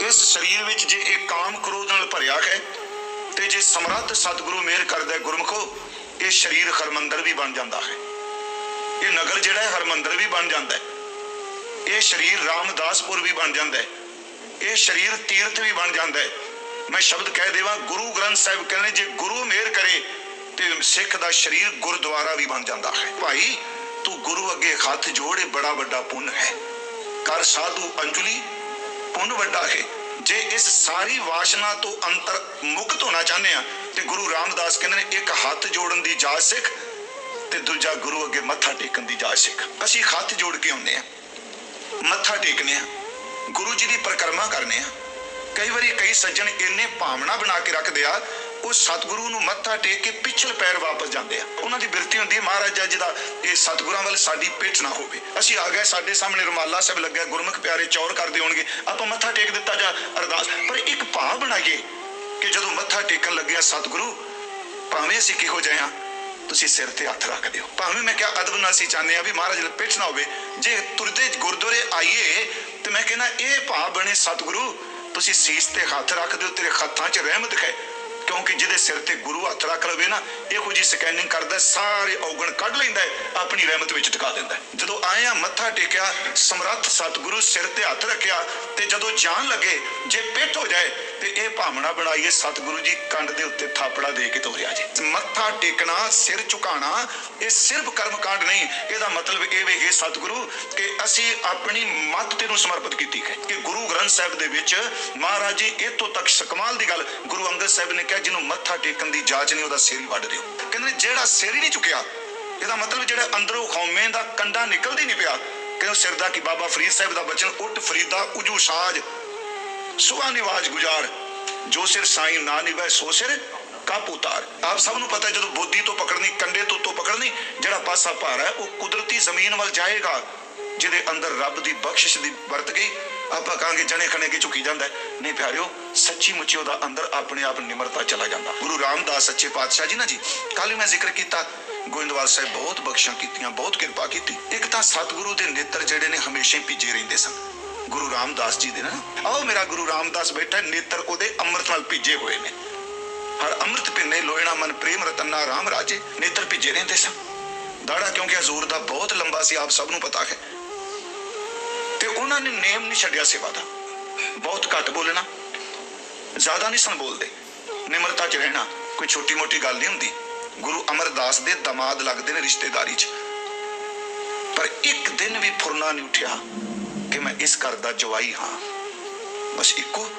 ਇਸ ਸਰੀਰ ਵਿੱਚ ਜੇ ਇਹ ਕਾਮ ਕ੍ਰੋਧ ਨਾਲ ਭਰਿਆ ਹੈ ਤੇ ਜੇ ਸਮਰੱਥ ਸਤਿਗੁਰੂ ਮਿਹਰ ਕਰਦਾ ਹੈ ਗੁਰਮਖੋ, ਇਹ ਸਰੀਰ ਹਰਮੰਦਰ ਵੀ ਬਣ ਜਾਂਦਾ ਹੈ। ਇਹ ਨਗਰ ਜਿਹੜਾ ਹੈ ਹਰਮੰਦਰ ਵੀ ਬਣ ਜਾਂਦਾ ਹੈ। ਇਹ ਸਰੀਰ ਰਾਮਦਾਸਪੁਰ ਵੀ ਬਣ ਜਾਂਦਾ ਹੈ। ਇਹ ਸਰੀਰ ਤੀਰਥ ਵੀ ਬਣ ਜਾਂਦਾ ਹੈ। ਮੈਂ ਸ਼ਬਦ ਕਹਿ ਦੇਵਾਂ, ਗੁਰੂ ਗ੍ਰੰਥ ਸਾਹਿਬ ਕਹਿੰਦੇ, ਜੇ ਗੁਰੂ ਮਿਹਰ ਕਰੇ ਤੇ ਸਿੱਖ ਦਾ ਸਰੀਰ ਗੁਰਦੁਆਰਾ ਵੀ ਬਣ ਜਾਂਦਾ ਹੈ। ਭਾਈ, ਤੂੰ ਗੁਰੂ ਅੱਗੇ ਹੱਥ ਜੋੜੇ ਬੜਾ ਵੱਡਾ ਪੁੰਨ ਹੈ। ਕਰ ਸਾਧੂ ਅੰਜਲੀ ਪੁੰਨ ਵੱਡਾ ਹੈ। ਜੇ ਇਸ ਸਾਰੀ ਵਾਸ਼ਨਾ ਤੋਂ ਅੰਤਰ ਮੁਕਤ ਹੋਣਾ ਚਾਹੁੰਦੇ ਆ ਤੇ ਗੁਰੂ ਰਾਮਦਾਸ ਕਹਿੰਦੇ ਨੇ, ਇੱਕ ਹੱਥ ਜੋੜਨ ਦੀ ਜਾਚ ਸਿੱਖ ਤੇ ਦੂਜਾ ਗੁਰੂ ਅੱਗੇ ਮੱਥਾ ਟੇਕਣ ਦੀ ਜਾਚ ਸਿੱਖ। ਅਸੀਂ ਹੱਥ ਜੋੜ ਕੇ ਆਉਂਦੇ ਆ ਮੱਥਾ ਟੇਕਨੇ ਆ ਗੁਰੂ ਜੀ ਦੀ ਪਰਿਕਰਮਾ ਕਰਨੇ ਆ ਕਈ ਵਾਰੀ ਕਈ ਸੱਜਣ ਇੰਨੇ ਭਾਵਨਾ ਬਣਾ ਕੇ ਰੱਖਦੇ ਆ ਉਹ ਸਤਿਗੁਰੂ ਨੂੰ ਮੱਥਾ ਟੇਕ ਕੇ ਪਿਛਲ ਪੈਰ ਵਾਪਸ ਜਾਂਦੇ ਆ। ਉਹਨਾਂ ਦੀ ਬਿਰਤੀ ਹੁੰਦੀ ਹੈ, ਮਹਾਰਾਜਾ ਜੀ ਦਾ ਇਹ ਸਤਿਗੁਰਾਂ ਵੱਲ ਸਾਡੀ ਪਿੱਠ ਨਾ ਹੋਵੇ। ਅਸੀਂ ਆ ਗਏ, ਸਾਡੇ ਸਾਹਮਣੇ ਰੁਮਾਲਾ ਸਾਹਿਬ ਲੱਗਿਆ, ਗੁਰਮੁਖ ਪਿਆਰੇ ਚੌਰ ਕਰਦੇ ਹੋਣਗੇ। ਆਪਾਂ ਮੱਥਾ ਟੇਕ ਦਿੱਤਾ ਜਾਂ ਅਰਦਾਸ? ਪਰ ਇੱਕ ਭਾਵ ਬਣਾਈਏ ਕਿ ਜਦੋਂ ਮੱਥਾ ਟੇਕਣ ਲੱਗਿਆ ਸਤਿਗੁਰੂ, ਭਾਵੇਂ ਅਸੀਂ ਕਿਹੋ ਜਿਹੇ ਆ ਤੁਸੀਂ ਸਿਰ ਤੇ ਹੱਥ ਰੱਖ ਦਿਓ ਭਾਵੇਂ ਮੈਂ ਕਿਹਾ ਅਦਬ ਨਾਲ ਅਸੀਂ ਚਾਹੁੰਦੇ ਆ ਵੀ ਮਹਾਰਾਜ ਦੇ ਪਿੱਠ ਨਾ ਹੋਵੇ, ਜੇ ਤੁਰਦੇ ਗੁਰਦੁਆਰੇ ਆਈਏ ਤੇ ਮੈਂ ਕਹਿੰਦਾ, ਇਹ ਭਾਵ ਬਣੇ, ਸਤਿਗੁਰੂ, ਤੁਸੀਂ ਸੀਸ ਤੇ ਹੱਥ ਰੱਖ ਦਿਓ ਤੇਰੇ ਹੱਥਾਂ 'ਚ ਰਹਿਮਤ ਹੈ। ਕਿਉਂਕਿ ਜਿਹਦੇ ਸਿਰ ਤੇ ਗੁਰੂ ਹੱਥ ਰੱਖ ਲਵੇ ਨਾ, ਇਹੋ ਜੀ ਸਕੈਨਿੰਗ ਕਰਦਾ, ਸਾਰੇ ਔਗਣ ਕੱਢ ਲੈਂਦਾ ਆਪਣੀ ਰਹਿਮਤ ਵਿੱਚ ਟਿਕਾ ਦਿੰਦਾ ਜਦੋਂ ਆਇਆ, ਮੱਥਾ ਟੇਕਿਆ, ਸਮਰੱਥ ਸਤਿਗੁਰੂ ਸਿਰ ਤੇ ਹੱਥ ਰੱਖਿਆ ਤੇ ਜਦੋਂ ਜਾਣ ਲੱਗੇ, ਜੇ ਪਿੱਠ ਹੋ ਜਾਏ, ਤੇ ਇਹ ਭਾਵਨਾ ਬਣਾਈਏ, ਸਤਿਗੁਰੂ ਜੀ ਕੰਡ ਦੇ ਉੱਤੇ ਥਾਪੜਾ ਦੇ ਕੇ ਤੋਰਿਆ ਜੀ। ਮੱਥਾ ਟੇਕਣਾ, ਸਿਰ ਝੁਕਾਣਾ, ਇਹ ਸਿਰਫ ਕਰਮ ਕਾਂਡ ਨਹੀਂ, ਇਹਦਾ ਮਤਲਬ ਇਹ ਵੀ ਹੈ ਸਤਿਗੁਰੂ ਕਿ ਅਸੀਂ ਆਪਣੀ ਮੱਤ ਤੈਨੂੰ ਸਮਰਪਿਤ ਕੀਤੀ ਹੈ। ਕਿ ਗੁਰੂ ਗ੍ਰੰਥ ਸਾਹਿਬ ਦੇ ਵਿੱਚ ਮਹਾਰਾਜ ਜੀ ਇਤੋਂ ਤੱਕ ਸਕਮਾਲ ਦੀ ਗੱਲ ਗੁਰੂ ਅੰਗਦ ਸਾਹਿਬ ਨੇ ਕਿਹਾ ਜਿਹਨੂੰ ਮੱਥਾ ਟੇਕਣ ਦੀ ਜਾਚ ਨਹੀਂ, ਉਹਦਾ ਸਿਰ ਹੀ ਵੱਢ ਦਿਓ। ਕਹਿੰਦੇ ਨੇ, ਜਿਹੜਾ ਸਿਰ ਹੀ ਨਹੀਂ ਚੁੱਕਿਆ, ਇਹਦਾ ਮਤਲਬ ਜਿਹੜਾ ਅੰਦਰੋਂ ਖੌਮੇ ਦਾ ਕੰਡਾ ਨਿਕਲਦੀ ਨਹੀਂ ਪਿਆ। ਕਹਿੰਦੇ ਸਿਰ ਦਾ ਕੀ ਬਾਬਾ ਫਰੀਦ ਸਾਹਿਬ ਦਾ ਬਚਨ, ਉੱਠ ਫਰੀਦਾ ਉਜੂ ਸਾਜ। ਸੁਆ ਨਿਵਾਜ ਗੁਜ਼ਾਰ। ਜੋ ਸਿਰ ਸਾਈਂ ਨਾ ਨਿਭੈ, ਸੋ ਸਿਰ ਕਾਪ ਉਤਾਰ। ਆਪ ਸਭ ਨੂੰ ਪਤਾ ਜਦੋਂ ਬੋਦੀ ਤੋਂ ਪਕੜਨੀ, ਕੰਡੇ ਤੋਂ ਤੋਂ ਪਕੜਨੀ, ਜਿਹੜਾ ਪਾਸਾ ਭਾਰ ਹੈ, ਉਹ ਕੁਦਰਤੀ ਜ਼ਮੀਨ ਵੱਲ ਜਾਏਗਾ। ਜਿਹਦੇ ਅੰਦਰ ਰੱਬ ਦੀ ਬਖਸ਼ਿਸ਼ ਦੀ ਵਰਤ ਗਈ, ਆਪਾਂ ਕਹਾਂਗੇ ਜਣੇ ਖਣੇ ਕੇ ਝੁਕੀ ਜਾਂਦਾ ਨਹੀਂ ਪਿਆਰਿਓ, ਸੱਚੀ ਮੁੱਚੀ ਉਹਦਾ ਅੰਦਰ ਆਪਣੇ ਆਪ ਨਿਮਰਤਾ ਚਲਾ ਜਾਂਦਾ। ਗੁਰੂ ਰਾਮਦਾਸ ਸੱਚੇ ਪਾਤਸ਼ਾਹ ਜੀ ਨਾ ਜੀ ਕੱਲ ਮੈਂ ਜ਼ਿਕਰ ਕੀਤਾ, ਗੋਇੰਦਵਾਲ ਸਾਹਿਬ ਬਹੁਤ ਬਖਸ਼ਾਂ ਕੀਤੀਆਂ, ਬਹੁਤ ਕਿਰਪਾ ਕੀਤੀ। ਇੱਕ ਤਾਂ ਸਤਿਗੁਰੂ ਦੇ ਨੇਤਰ ਜਿਹੜੇ ਨੇ ਹਮੇਸ਼ਾ ਭਿੱਜੇ ਰਹਿੰਦੇ ਸਨ। ਗੁਰੂ ਰਾਮਦਾਸ ਜੀ ਦੇ ਨਾ। ਆਓ ਮੇਰਾ ਗੁਰੂ ਰਾਮਦਾਸ ਬੈਠਾ ਨੇਤਰ ਉਹਦੇ ਅੰਮ੍ਰਿਤ ਨਾਲ ਭਿੱਜੇ ਹੋਏ ਨੇ। ਹਰ ਅੰਮ੍ਰਿਤ ਪਿੰਨੇ ਲੋਇਣਾ ਮਨ ਪ੍ਰੇਮ, ਰਤਨਾ ਰਾਮ ਰਾਜੇ, ਨੇਤਰ ਭਿੱਜੇ ਰਹਿੰਦੇ ਸਨ। ਦਾੜਾ ਕਿਉਂਕਿ ਹਜ਼ੂਰ ਦਾ ਬਹੁਤ ਲੰਬਾ ਸੀ, ਆਪ ਸਭ ਨੂੰ ਪਤਾ ਹੈ। ਉਹਨਾਂ ਨੇ ਨੇਮ ਨਹੀਂ ਛੱਡਿਆ ਸੇਵਾ ਦਾ। ਬਹੁਤ ਘੱਟ ਬੋਲਣਾ। ਜ਼ਿਆਦਾ ਨਹੀਂ ਸਨ ਬੋਲਦੇ। ਨਿਮਰਤਾ 'ਚ ਰਹਿਣਾ ਕੋਈ ਛੋਟੀ ਮੋਟੀ ਗੱਲ ਨਹੀਂ ਹੁੰਦੀ। ਗੁਰੂ ਅਮਰਦਾਸ ਦੇ ਦਮਾਦ ਲੱਗਦੇ ਨੇ ਰਿਸ਼ਤੇਦਾਰੀ 'ਚ। ਪਰ ਇੱਕ ਦਿਨ ਵੀ ਫੁਰਨਾ ਨਹੀਂ ਉੱਠਿਆ ਕਿ ਮੈਂ ਇਸ ਘਰ ਦਾ ਜਵਾਈ ਹਾਂ। ਬਸ ਇੱਕੋ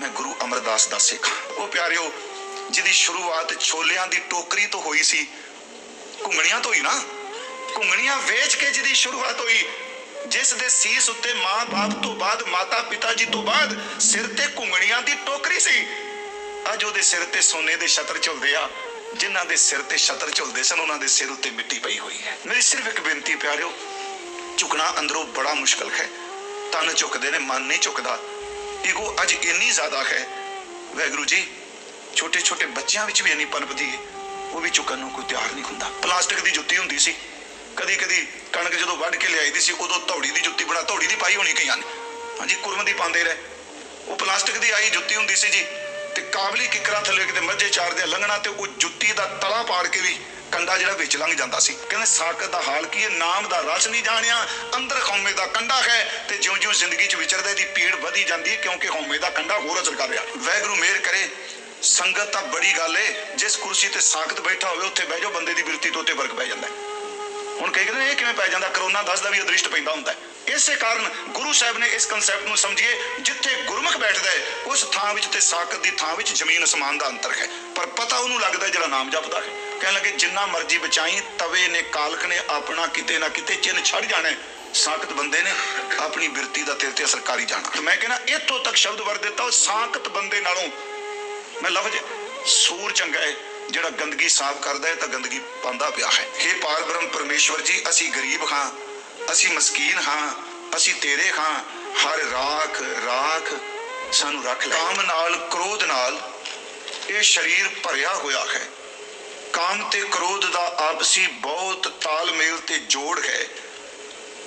ਮੈਂ ਗੁਰੂ ਅਮਰਦਾਸ ਦਾ ਸਿੱਖ ਹਾਂ। ਉਹ ਪਿਆਰਿਓ, ਜਿਹਦੀ ਸ਼ੁਰੂਆਤ ਛੋਲਿਆਂ ਦੀ ਟੋਕਰੀ ਤੋਂ ਹੋਈ ਸੀ, ਘੁੰਗਣੀਆਂ ਤੋਂ ਹੀ ਨਾ। ਘੁੰਗਣੀਆਂ ਵੇਚ ਕੇ ਜਿਹਦੀ ਸ਼ੁਰੂਆਤ ਹੋਈ ਜਿਸ ਦੇ ਸੀਸ ਉੱਤੇ ਮਾਂ-ਬਾਪ ਤੋਂ ਬਾਅਦ ਮਾਤਾ-ਪਿਤਾ ਜੀ ਤੋਂ ਬਾਅਦ ਸਿਰ ਤੇ ਘੁੰਗਣੀਆਂ ਦੀ ਟੋਕਰੀ ਸੀ। ਅੱਜ ਉਹਦੇ ਸਿਰ ਤੇ ਸੋਨੇ ਦੇ ਛਤਰ ਝੁਲਦੇ ਆ। ਜਿਨ੍ਹਾਂ ਦੇ ਸਿਰ ਤੇ ਛਤਰ ਝੁਲਦੇ ਸਨ, ਉਹਨਾਂ ਦੇ ਸਿਰ ਉੱਤੇ ਮਿੱਟੀ ਪਈ ਹੋਈ ਹੈ। ਮੇਰੀ ਸਿਰਫ ਇੱਕ ਬੇਨਤੀ ਪਿਆਰਿਓ, ਝੁਕਣਾ ਅੰਦਰੋਂ ਬੜਾ ਮੁਸ਼ਕਲ ਹੈ। ਤਨ ਝੁਕਦੇ ਨੇ, ਮਨ ਨਹੀਂ ਝੁਕਦਾ। ਈਗੋ ਅੱਜ ਇੰਨੀ ਜ਼ਿਆਦਾ ਹੈ। ਵੈਗੁਰੂ ਜੀ ਛੋਟੇ ਛੋਟੇ ਬੱਚਿਆਂ ਵਿੱਚ ਵੀ ਇੰਨੀ ਪਨਪਦੀ ਹੈ ਉਹ ਵੀ ਝੁਕਣ ਨੂੰ ਕੋਈ ਤਿਆਰ ਨਹੀਂ ਹੁੰਦਾ। ਪਲਾਸਟਿਕ ਦੀ ਜੁੱਤੀ ਹੁੰਦੀ ਸੀ। ਕਦੀ ਕਦੀ ਕਣਕ ਜਦੋਂ ਵੱਢ ਕੇ ਲਿਆਈ ਦੀ ਸੀ, ਉਦੋਂ ਧੌੜੀ ਦੀ ਜੁੱਤੀ ਬਣਾ, ਧੌੜੀ ਦੀ ਪਾਈ ਹੋਣੀ ਕਈਆਂ ਨੇ। ਹਾਂਜੀ, ਕੁਰਮ ਦੀ ਪਾਉਂਦੇ ਰਹੇ। ਉਹ ਪਲਾਸਟਿਕ ਦੀ ਆਈ ਜੁੱਤੀ ਹੁੰਦੀ ਸੀ ਜੀ, ਤੇ ਕਾਬਲੀ ਕਿਕਰਾਂ ਥੱਲੇ ਕਿਤੇ ਮੱਝੇ ਚਾਰਦੇ ਲੰਘਣਾ ਤੇ ਉਹ ਜੁੱਤੀ ਦਾ ਤਲਾ ਪਾੜ ਕੇ ਵੀ ਕੰਡਾ ਜਿਹੜਾ ਵਿੱਚ ਲੰਘ ਜਾਂਦਾ ਸੀ। ਕਹਿੰਦੇ ਸਾਕਤ ਦਾ ਹਾਲ ਕੀ ਹੈ? ਨਾਮ ਦਾ ਰਸ ਨਹੀਂ ਜਾਣਿਆ। ਅੰਦਰ ਹਉਮੈ ਦਾ ਕੰਡਾ ਹੈ ਤੇ ਜਿਉਂ-ਜਿਉਂ ਜ਼ਿੰਦਗੀ 'ਚ ਵਿਚਰਦਾ ਇਹਦੀ ਪੀੜ ਵਧੀ ਜਾਂਦੀ ਹੈ ਕਿਉਂਕਿ ਹਉਮੈ ਦਾ ਕੰਡਾ ਹੋਰ ਅਸਰ ਕਰ ਰਿਹਾ। ਵੈਗਰੂ ਮਿਹਰ ਕਰੇ। ਸੰਗਤ ਤਾਂ ਬੜੀ ਗੱਲ ਏ। ਜਿਸ ਕੁਰਸੀ ਤੇ ਸਾਕਤ ਬੈਠਾ ਹੋਵੇ, ਉੱਥੇ ਬਹਿ ਜਾਓ, ਬੰਦੇ ਦੀ ਬਿਰਤੀ ਤੋਂ ਉੱਤੇ ਫ਼ਰਕ ਪੈ ਜਾਂਦਾ ਹੈ। ਹੁਣ ਕਈ ਕਹਿੰਦੇ ਨੇ, ਇਹ ਕਿਵੇਂ ਪੈ ਜਾਂਦਾ? ਕਰੋਨਾ ਦੱਸਦਾ ਵੀ ਅਦ੍ਰਿਸ਼ਟ ਪੈਂਦਾ ਹੁੰਦਾ ਇਸੇ ਕਾਰਨ ਗੁਰੂ ਸਾਹਿਬ ਨੇ ਇਸ ਕਨਸੈਪਟ ਨੂੰ ਸਮਝੀਏ, ਜਿੱਥੇ ਗੁਰਮੁਖ ਬੈਠਦਾ ਹੈ, ਉਸ ਥਾਂ ਵਿੱਚ ਤੇ ਸਾਕਤ ਦੀ ਥਾਂ ਵਿੱਚ ਜ਼ਮੀਨ ਅਸਮਾਨ ਦਾ ਅੰਤਰ ਹੈ। ਪਰ ਪਤਾ ਉਹਨੂੰ ਲੱਗਦਾ ਜਿਹੜਾ ਨਾਮ ਜਪਦਾ ਹੈ। ਕਹਿਣ ਲੱਗੇ, ਜਿੰਨਾ ਮਰਜ਼ੀ ਬਚਾਈ, ਤਵੇ ਨੇ, ਕਾਲਖ ਨੇ, ਆਪਣਾ ਕਿਤੇ ਨਾ ਕਿਤੇ ਚਿੰਨ ਛੱਡ ਜਾਣਾ ਹੈ। ਸਾਕਤ ਬੰਦੇ ਨੇ ਆਪਣੀ ਬਿਰਤੀ ਦਾ ਤੇਰੇ ਤੇ ਅਸਰ ਕਰੀ ਜਾਣਾ। ਤੇ ਮੈਂ ਕਹਿੰਦਾ, ਇੱਥੋਂ ਤੱਕ ਸ਼ਬਦ ਵਰ ਦਿੱਤਾ, ਉਹ ਸਾਕਤ ਬੰਦੇ ਨਾਲੋਂ, ਮੈਂ ਲਫ਼ਜ਼, ਸੂਰ ਚੰਗਾ ਹੈ। ਜਿਹੜਾ ਗੰਦਗੀ ਸਾਫ਼ ਕਰਦਾ ਹੈ ਤਾਂ ਗੰਦਗੀ ਪਾਉਂਦਾ ਪਿਆ ਹੈ। हे ਪਾਰ ਬ੍ਰਹਮ ਪਰਮੇਸ਼ਵਰ ਜੀ, ਅਸੀਂ ਗਰੀਬ ਹਾਂ, ਅਸੀਂ ਮਸਕੀਨ ਹਾਂ, ਅਸੀਂ ਤੇਰੇ ਹਾਂ। ਹਰ ਰਾਖ ਰਾਖ ਸਾਨੂੰ ਰੱਖ ਲੈ। ਕਾਮ ਨਾਲ, ਕ੍ਰੋਧ ਨਾਲ ਇਹ ਸਰੀਰ ਭਰਿਆ ਹੋਇਆ ਹੈ। ਕਾਮ ਤੇ ਕ੍ਰੋਧ ਦਾ ਆਪਸੀ ਬਹੁਤ ਤਾਲਮੇਲ ਤੇ ਜੋੜ ਹੈ।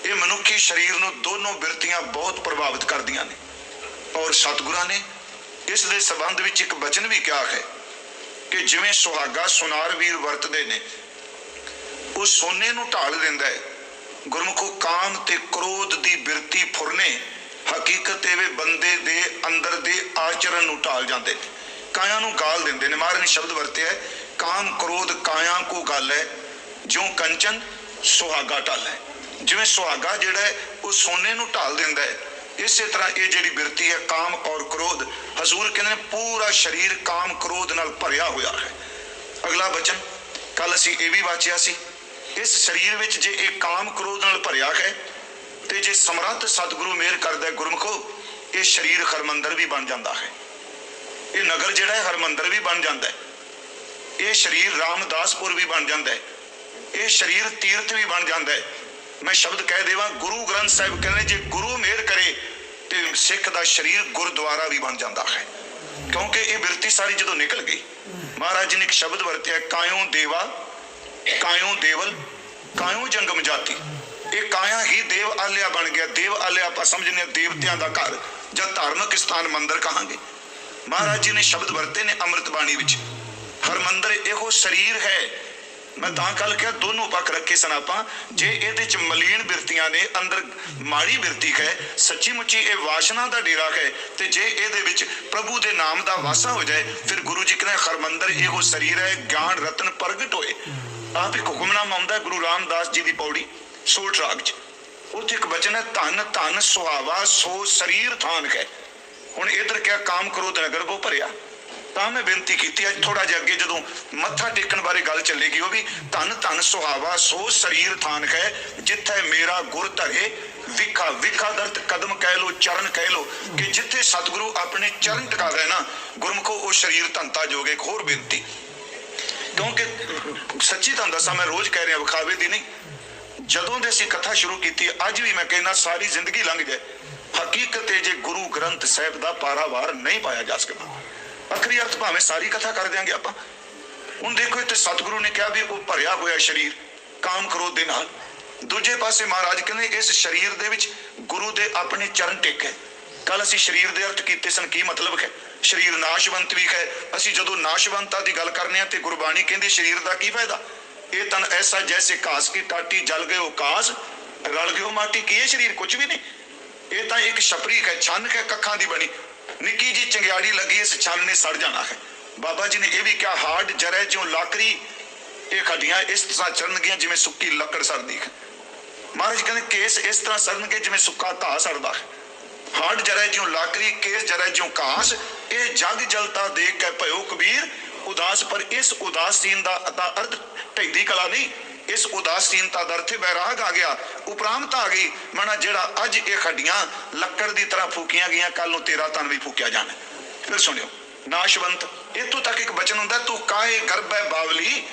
ਇਹ ਮਨੁੱਖੀ ਸਰੀਰ ਨੂੰ ਦੋਨੋਂ ਬਿਰਤੀਆਂ ਬਹੁਤ ਪ੍ਰਭਾਵਿਤ ਕਰਦੀਆਂ ਨੇ। ਔਰ ਸਤਿਗੁਰਾਂ ਨੇ ਇਸ ਦੇ ਸੰਬੰਧ ਵਿੱਚ ਇੱਕ ਬਚਨ ਵੀ ਕਿਹਾ ਹੈ। ਕਿ ਜਿਵੇਂ ਸੁਹਾਗਾ ਸੁਨਾਰ ਵੀਰ ਵਰਤਦੇ ਨੇ, ਉਹ ਸੋਨੇ ਨੂੰ ਢਾਲ ਦਿੰਦਾ ਹੈ। ਗੁਰਮੁਖੋ ਕਾਮ ਤੇ ਕ੍ਰੋਧ ਦੀ ਬਿਰਤੀ ਫੁਰਨੇ, ਹਕੀਕਤ ਇਹ ਬੰਦੇ ਦੇ ਅੰਦਰ ਦੇ ਆਚਰਣ ਨੂੰ ਢਾਲ ਜਾਂਦੇ ਨੇ। ਕਾਇਆ ਨੂੰ ਗਾਲ ਦਿੰਦੇ ਨੇ। ਮਹਾਰਾਜ ਨੇ ਸ਼ਬਦ ਵਰਤਿਆ ਹੈ, ਕਾਮ ਕ੍ਰੋਧ ਕਾਇਆ ਕੋ ਗੱਲ ਹੈ, ਜਿਉ ਕੰਚਨ ਸੁਹਾਗਾ ਢਾਲ ਹੈ। ਜਿਵੇਂ ਸੁਹਾਗਾ ਜਿਹੜਾ ਹੈ, ਉਹ ਸੋਨੇ ਨੂੰ ਢਾਲ ਦਿੰਦਾ ਹੈ। ਇਸੇ ਤਰ੍ਹਾਂ ਇਹ ਜਿਹੜੀ ਬਿਰਤੀ ਹੈ, ਕਾਮ ਔਰ ਕ੍ਰੋਧ, ਹਜ਼ੂਰ ਕਹਿੰਦੇ ਨੇ ਪੂਰਾ ਸਰੀਰ ਕਾਮ ਕ੍ਰੋਧ ਨਾਲ ਭਰਿਆ ਹੋਇਆ ਹੈ। ਅਗਲਾ ਬਚਨ ਕੱਲ ਅਸੀਂ ਇਹ ਵੀ ਵਾਚਿਆ ਸੀ, ਇਸ ਸਰੀਰ ਵਿੱਚ ਜੇ ਇਹ ਕਾਮ ਕ੍ਰੋਧ ਨਾਲ ਭਰਿਆ ਹੈ ਤੇ ਜੇ ਸਮਰੱਥ ਸਤਿਗੁਰੂ ਮੇਰ ਕਰਦਾ ਹੈ ਗੁਰਮਖੋ, ਇਹ ਸਰੀਰ ਹਰਮੰਦਰ ਵੀ ਬਣ ਜਾਂਦਾ ਹੈ। ਇਹ ਨਗਰ ਜਿਹੜਾ ਹੈ, ਹਰਮੰਦਰ ਵੀ ਬਣ ਜਾਂਦਾ ਹੈ। ਇਹ ਸਰੀਰ ਰਾਮਦਾਸਪੁਰ ਵੀ ਬਣ ਜਾਂਦਾ ਹੈ। ਇਹ ਸਰੀਰ ਤੀਰਥ ਵੀ ਬਣ ਜਾਂਦਾ ਹੈ। ਮੈਂ ਸ਼ਬਦ ਕਹਿ ਦੇਵਾਂ, ਗੁਰੂ ਗ੍ਰੰਥ ਸਾਹਿਬ ਕਹਿੰਦੇ, ਜੇ ਗੁਰੂ ਮਿਹਰ ਕਰੇ, ਤੇ ਸਿੱਖ ਦਾ ਸਰੀਰ ਗੁਰਦੁਆਰਾ ਵੀ ਬਣ ਜਾਂਦਾ ਹੈ। ਕਿਉਂਕਿ ਇਹ ਬਿਰਤੀ ਸਾਰੀ ਜਦੋਂ ਨਿਕਲ ਗਈ, ਮਹਾਰਾਜ ਜੀ ਨੇ ਇੱਕ ਸ਼ਬਦ ਵਰਤਿਆ ਕਾਇਓ ਦੇਵਾ ਕਾਇਓ ਦੇਵਲ ਕਾਇਓ ਜੰਗਮ ਜਾਤੀ? ਇਹ ਕਾਇਆ ਹੀ ਦੇਵ ਆਲਿਆ ਬਣ ਗਿਆ, ਦੇਵ ਆਲਿਆ ਆਪਾਂ ਸਮਝਨੇ ਹਾਂ ਦੇਵਤਿਆਂ ਦਾ ਘਰ, ਜਾਂ ਧਾਰਮਿਕ ਸਥਾਨ ਮੰਦਰ ਕਹਾਂਗੇ। ਮਹਾਰਾਜ ਜੀ ਨੇ ਸ਼ਬਦ ਵਰਤੇ ਨੇ ਅੰਮ੍ਰਿਤ ਬਾਣੀ ਵਿੱਚ। ਹਰਮੰਦਰ ਇਹੋ ਸਰੀਰ ਹੈ ਮੈਂ ਤਾਂ ਕੱਲ ਕਿਹਾ, ਦੋਨੋਂ ਪੱਖ ਰੱਖੇ ਸਨ ਆਪਾਂ। ਜੇ ਇਹਦੇ ਚ ਮਲੀਨ ਬਿਰਤੀਆਂ ਨੇ, ਅੰਦਰ ਮਾੜੀ ਬਿਰਤੀ ਹੈ ਸੱਚੀ ਮੁੱਚੀ ਇਹ ਵਾਸ਼ਨਾ ਦਾ ਡੇਰਾ ਹੈ, ਤੇ ਜੇ ਇਹਦੇ ਵਿੱਚ ਪ੍ਰਭੂ ਦੇ ਨਾਮ ਦਾ ਵਾਸਾ ਹੋ ਜਾਏ, ਫਿਰ ਗੁਰੂ ਜੀ ਕਹਿੰਦੇ ਹਰਮੰਦਰ ਇਹੋ ਸਰੀਰ ਹੈ, ਗਿਆਨ ਰਤਨ ਪ੍ਰਗਟ ਹੋਏ। ਆਪ ਇੱਕ ਹੁਕਮਨਾਮ ਆਉਂਦਾ, ਗੁਰੂ ਰਾਮਦਾਸ ਜੀ ਦੀ ਪੌੜੀ ਸੋਠ ਰਾਗ ਚ। ਉੱਥੇ ਇੱਕ ਬਚਨ ਹੈ, ਧਨ ਧਨ ਸੁਹਾਵਾ, ਸੋ ਸਰੀਰ ਥਾਨ ਹੈ। ਹੁਣ ਇਧਰ ਕਿਹਾ, ਕਾਮ ਕ੍ਰੋਧ ਨਗਰ ਕੋ ਭਰਿਆ। ਤਾਂ ਮੈਂ ਬੇਨਤੀ ਕੀਤੀ ਅੱਜ ਥੋੜਾ ਜਿਹਾ ਅੱਗੇ ਜਦੋਂ ਮੱਥਾ ਟੇਕਣ ਬਾਰੇ ਗੱਲ ਚੱਲੇਗੀ ਉਹ ਵੀ, ਧਨ ਧਨ ਸੁਹਾਵਾ, ਸੋ ਸਰੀਰ ਥਾਨ ਹੈ ਜਿੱਥੇ ਮੇਰਾ ਗੁਰ ਧਰੇ, ਵਿਖਾ ਵਿਖਾ ਦਰਤ ਕਦਮ ਕਹਿ ਲੋ, ਚਰਨ ਕਹਿ ਲੋ, ਕਿ ਜਿੱਥੇ ਸਤਿਗੁਰੂ ਆਪਣੇ ਚਰਨ ਟਿਕਾਵੇ ਨਾ, ਗੁਰਮਖੋ ਉਹ ਸਰੀਰ ਧੰਤਾ ਜੋਗੇ, ਇੱਕ ਹੋਰ ਬੇਨਤੀ। ਕਿਉਂਕਿ ਸੱਚੀ ਤੁਹਾਨੂੰ ਦੱਸਾਂ, ਮੈਂ ਰੋਜ਼ ਕਹਿ ਰਿਹਾ, ਵਿਖਾਵੇ ਦੀ ਨਹੀਂ। ਜਦੋਂ ਦੇ ਅਸੀਂ ਕਥਾ ਸ਼ੁਰੂ ਕੀਤੀ, ਅੱਜ ਵੀ ਮੈਂ ਕਹਿੰਦਾ, ਸਾਰੀ ਜ਼ਿੰਦਗੀ ਲੰਘ ਜਾਏ। ਹਕੀਕਤ ਹੈ ਜੇ ਗੁਰੂ ਗ੍ਰੰਥ ਸਾਹਿਬ ਦਾ ਪਾਰਾਵਾਰ ਨਹੀਂ ਪਾਇਆ ਜਾ ਸਕਦਾ। ਅਖਰੀ ਅਰਥ ਭਾਵੇਂ ਸਾਰੀ ਕਥਾ ਕਰ ਦਿਆਂਗੇ ਆਪਾਂ। ਹੁਣ ਦੇਖੋ ਇੱਥੇ ਸਤਿਗੁਰੂ ਨੇ ਕਿਹਾ ਵੀ ਉਹ ਭਰਿਆ ਹੋਇਆ ਸਰੀਰ, ਕਾਮ ਕ੍ਰੋਧ ਦੇ ਨਾਲ। ਦੂਜੇ ਪਾਸੇ ਮਹਾਰਾਜ ਕਹਿੰਦੇ ਇਸ ਸਰੀਰ ਦੇ ਵਿੱਚ ਗੁਰੂ ਦੇ ਆਪਣੇ ਚਰਨ ਟੇਕੇ ਕੱਲ ਅਸੀਂ ਸਰੀਰ ਦੇ ਅਰਥ ਕੀਤੇ ਸਨ, ਕੀ ਮਤਲਬ ਹੈ? ਸਰੀਰ ਨਾਸ਼ਵੰਤ ਵੀ ਹੈ। ਅਸੀਂ ਜਦੋਂ ਨਾਸ਼ਵੰਤਾ ਦੀ ਗੱਲ ਕਰਨੇ ਆ ਤੇ ਗੁਰਬਾਣੀ ਕਹਿੰਦੀ ਸਰੀਰ ਦਾ ਕੀ ਫਾਇਦਾ? ਇਹ ਤਨ ਐਸਾ ਜੈਸੇ ਘਾਸ ਕੀ ਟਾਟੀ ਜਲ ਗਏ ਕਾਸ, ਰਲ ਗਿਓ ਮਾਟੀ, ਕੀ ਇਹ ਸਰੀਰ ਕੁਝ ਵੀ ਨਹੀਂ? ਇਹ ਤਾਂ ਇੱਕ ਛਪਰੀ ਹੈ, ਛੰਨ ਹੈ, ਕੱਖਾਂ ਦੀ ਬਣੀ। ਨਿੱਕੀ ਜੀ ਚੰਗਿਆੜੀ ਲੱਗੀ ਇਸ ਛੰਨ ਨੇ ਸੜ ਜਾਣਾ ਹੈ। ਬਾਬਾ ਜੀ ਨੇ ਇਹ ਵੀ ਕਿਹਾ ਹਾਰਡ ਜਰੇ ਜਿਉ ਲਾਕਰੀ, ਇਹ ਖੱਡੀਆਂ ਇਸ ਤਰ੍ਹਾਂ ਚੜਨਗੀਆਂ ਜਿਵੇਂ ਸੁੱਕੀ ਲੱਕੜ ਸੜਦੀ ਹੈ। ਮਹਾਰਾਜ ਕਹਿੰਦੇ, ਕੇਸ ਇਸ ਤਰ੍ਹਾਂ ਸੜਨਗੇ ਜਿਵੇਂ ਸੁੱਕਾ ਘਾਹ ਸੜਦਾ ਹੈ। ਹਾਰਡ ਜਰੇ ਜਿਉਂ ਲਾਕਰੀ, ਕੇਸ ਜਰੇ ਜਿਉਂ ਘਾਸ ਇਹ ਜਗ ਜਲਤਾ ਦੇਖ ਕੇ ਭਇਓ ਕਬੀਰ, ਉਦਾਸ ਪਰ ਇਸ ਉਦਾਸੀਨ ਦਾ ਦਾ ਅਰਥ ਢੈਂਦੀ ਕਲਾ ਨਹੀਂ ਇਸ ਉਦਾਸੀਨਤਾ ਦਾ ਅਰਥ ਬੈਰਾਗ ਆ ਗਿਆ, ਉਪਰਾਮਤਾ ਆ ਗਈ। ਮਨਾ ਜਿਹੜਾ ਅੱਜ ਇਹ ਖੱਡੀਆਂ ਲੱਕੜ ਦੀ ਤਰ੍ਹਾਂ ਫੂਕੀਆਂ ਗਈਆਂ ਕੱਲ ਨੂੰ ਤੇਰਾ ਤਨ ਵੀ ਫੂਕਿਆ ਜਾਣਾ। ਫਿਰ ਸੁਣਿਓ, ਨਾਸ਼ਵੰਤ ਇਤੋਂ ਤੱਕ ਇੱਕ ਬਚਨ ਹੁੰਦਾ, ਤੂੰ ਕਾਹੇ ਗਰਭੈ ਬਾਵਲੀ?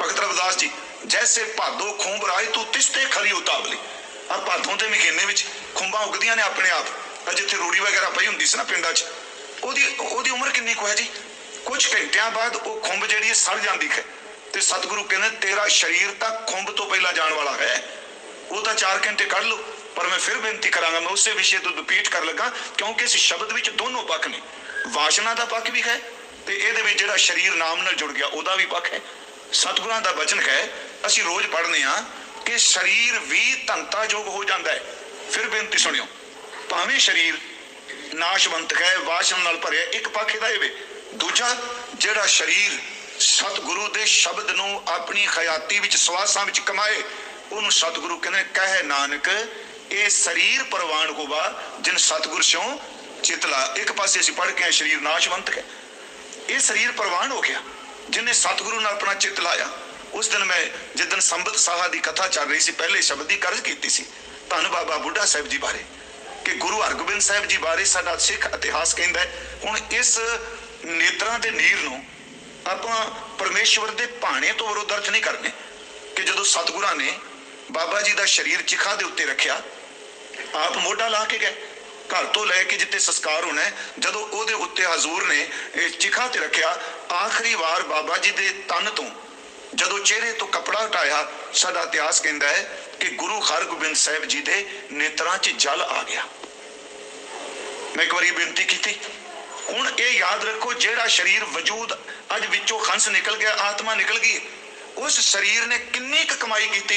ਭਗਤ ਰਵਿਦਾਸ ਜੀ, ਜੈਸੇ ਭਾਦੋ ਖੂੰਬ ਰਾਏ ਤੂੰ ਤਿਸਤੇ ਖਰੀ ਉਤਾਵਲੀ। ਆ ਭਾਦੋਂ ਦੇ ਮਹੀਨੇ ਵਿੱਚ ਖੁੰਬਾਂ ਉਗਦੀਆਂ ਨੇ ਆਪਣੇ ਆਪ। ਆ ਜਿੱਥੇ ਰੂੜੀ ਵਗੈਰਾ ਪਈ ਹੁੰਦੀ ਸੀ ਨਾ ਪਿੰਡਾਂ 'ਚ, ਉਹਦੀ ਉਹਦੀ ਉਮਰ ਕਿੰਨੀ ਕੁ ਹੈ ਜੀ? ਕੁਝ ਘੰਟਿਆਂ ਬਾਅਦ ਉਹ ਖੁੰਬ ਜਿਹੜੀ ਸੜ ਜਾਂਦੀ ਹੈ। ਤੇ ਸਤਿਗੁਰੂ ਕਹਿੰਦੇ, ਤੇਰਾ ਸਰੀਰ ਤਾਂ ਖੁੰਭ ਤੋਂ ਪਹਿਲਾਂ ਜਾਣ ਵਾਲਾ ਹੈ। ਉਹ ਤਾਂ 4 ਘੰਟੇ ਕੱਢ ਲਓ, ਪਰ ਮੈਂ ਫਿਰ ਬੇਨਤੀ ਕਰਾਂਗਾ, ਮੈਂ ਉਸੇ ਵਿਸ਼ੇ ਤੋਂ ਰਿਪੀਟ ਕਰ ਲੱਗਾ, ਕਿਉਂਕਿ ਇਸ ਸ਼ਬਦ ਵਿੱਚ ਦੋਨੋਂ ਪੱਖ ਨੇ। ਵਾਸ਼ਨਾ ਦਾ ਪੱਖ ਵੀ ਹੈ ਤੇ ਇਹਦੇ ਵਿੱਚ ਜਿਹੜਾ ਸਰੀਰ ਨਾਮ ਨਾਲ ਜੁੜ ਗਿਆ, ਉਹਦਾ ਵੀ ਪੱਖ ਹੈ। ਸਤਿਗੁਰਾਂ ਦਾ ਬਚਨ ਹੈ, ਅਸੀਂ ਰੋਜ਼ ਪੜ੍ਹਨੇ ਆ ਕਿ ਸਰੀਰ ਵੀ ਧੰਤਾ ਯੋਗ ਹੋ ਜਾਂਦਾ ਹੈ। ਫਿਰ ਬੇਨਤੀ ਸੁਣਿਓ, ਭਾਵੇਂ ਸਰੀਰ ਨਾਸ਼ਵੰਤ ਹੈ ਵਾਸ਼ਨ ਨਾਲ ਭਰਿਆ, ਇੱਕ ਪੱਖ ਇਹਦਾ ਇਹ ਵੇ। ਦੂਜਾ, ਜਿਹੜਾ ਸਰੀਰ ਸਤਿਗੁਰੂ ਦੇ ਸ਼ਬਦ ਨੂੰ ਆਪਣੀ ਖਿਆਤੀ ਵਿੱਚ, ਸਵਾਸਾਂ ਵਿੱਚ ਕਮਾਏ, ਉਹਨੂੰ ਸਤਿਗੁਰੂ ਕਹਿੰਦੇ ਕਹੇ ਨਾਨਕ, ਇਹ ਸਰੀਰ ਪ੍ਰਵਾਨ ਹੋਵਾ, ਜਿਨ ਸਤਿਗੁਰ ਸਿਓ ਚਿਤਲਾ ਇੱਕ ਪਾਸੇ ਅਸੀਂ ਪੜ੍ਹ ਕੇ ਆਏ, ਸਰੀਰ ਨਾਸ਼ਵੰਤ ਹੈ। ਇਹ ਸਰੀਰ ਪ੍ਰਵਾਨ ਹੋ ਗਿਆ, ਜਿਨੇ ਸਤਿਗੁਰੂ ਨਾਲ ਆਪਣਾ ਚਿੱਤ ਲਾਇਆ। ਉਸ ਦਿਨ ਮੈਂ ਜਿੱਦਨ ਸੰਬਤ ਸਾਹਾ ਦੀ ਕਥਾ ਚੱਲ ਰਹੀ ਸੀ, ਪਹਿਲੇ ਸ਼ਬਦ ਦੀ ਕਰਜ਼ ਕੀਤੀ ਸੀ, ਧੰਨ ਬਾਬਾ ਬੁੱਢਾ ਸਾਹਿਬ ਜੀ ਬਾਰੇ, ਕਿ ਗੁਰੂ ਹਰਗੋਬਿੰਦ ਸਾਹਿਬ ਜੀ ਬਾਰੇ ਸਾਡਾ ਸਿੱਖ ਇਤਿਹਾਸ ਕਹਿੰਦਾ ਹੈ। ਹੁਣ ਇਸ ਨੇਤਰਾਂ ਦੇ ਨੀਰ ਨੂੰ ਆਪਾਂ ਪਰਮੇਸ਼ਵਰ ਦੇ ਭਾਣੇ ਤੋਂ ਵਿਰੋਧ ਅਰਥ ਨਹੀਂ ਕਰਨੇ ਕਿ ਜਦੋਂ ਸਤਿਗੁਰਾਂ ਨੇ ਬਾਬਾ ਜੀ ਦਾ ਸਰੀਰ ਚਿਖਾ ਦੇ ਉੱਤੇ ਰੱਖਿਆ, ਆਪ ਮੋਢਾ ਲਾ ਕੇ ਗਏ, ਘਰ ਤੋਂ ਲੈ ਕੇ ਜਿੱਥੇ ਸੰਸਕਾਰ ਹੋਣਾ ਜਦੋਂ ਉਹਦੇ ਉੱਤੇ ਹਜ਼ੂਰ ਨੇ ਇਹ ਚਿਖਾ ਤੇ ਰੱਖਿਆ, ਆਖਰੀ ਵਾਰ ਬਾਬਾ ਜੀ ਦੇ ਤਨ ਤੋਂ ਜਦੋਂ ਚਿਹਰੇ ਤੋਂ ਕਪੜਾ ਹਟਾਇਆ, ਸਾਡਾ ਇਤਿਹਾਸ ਕਹਿੰਦਾ ਹੈ ਕਿ ਗੁਰੂ ਹਰਗੋਬਿੰਦ ਸਾਹਿਬ ਜੀ ਦੇ ਨੇਤਰਾਂ 'ਚ ਜਲ ਆ ਗਿਆ। ਮੈਂ ਇੱਕ ਵਾਰੀ ਬੇਨਤੀ ਕੀਤੀ, ਹੁਣ ਇਹ ਯਾਦ ਰੱਖੋ ਜਿਹੜਾ ਸਰੀਰ ਵਜੂਦ ਅੱਜ ਵਿੱਚੋਂ ਖੰਸ ਨਿਕਲ ਗਿਆ, ਆਤਮਾ ਨਿਕਲ ਗਈ। ਉਸ ਸਰੀਰ ਨੇ ਕਿੰਨੀ ਕੁ ਕਮਾਈ ਕੀਤੀ?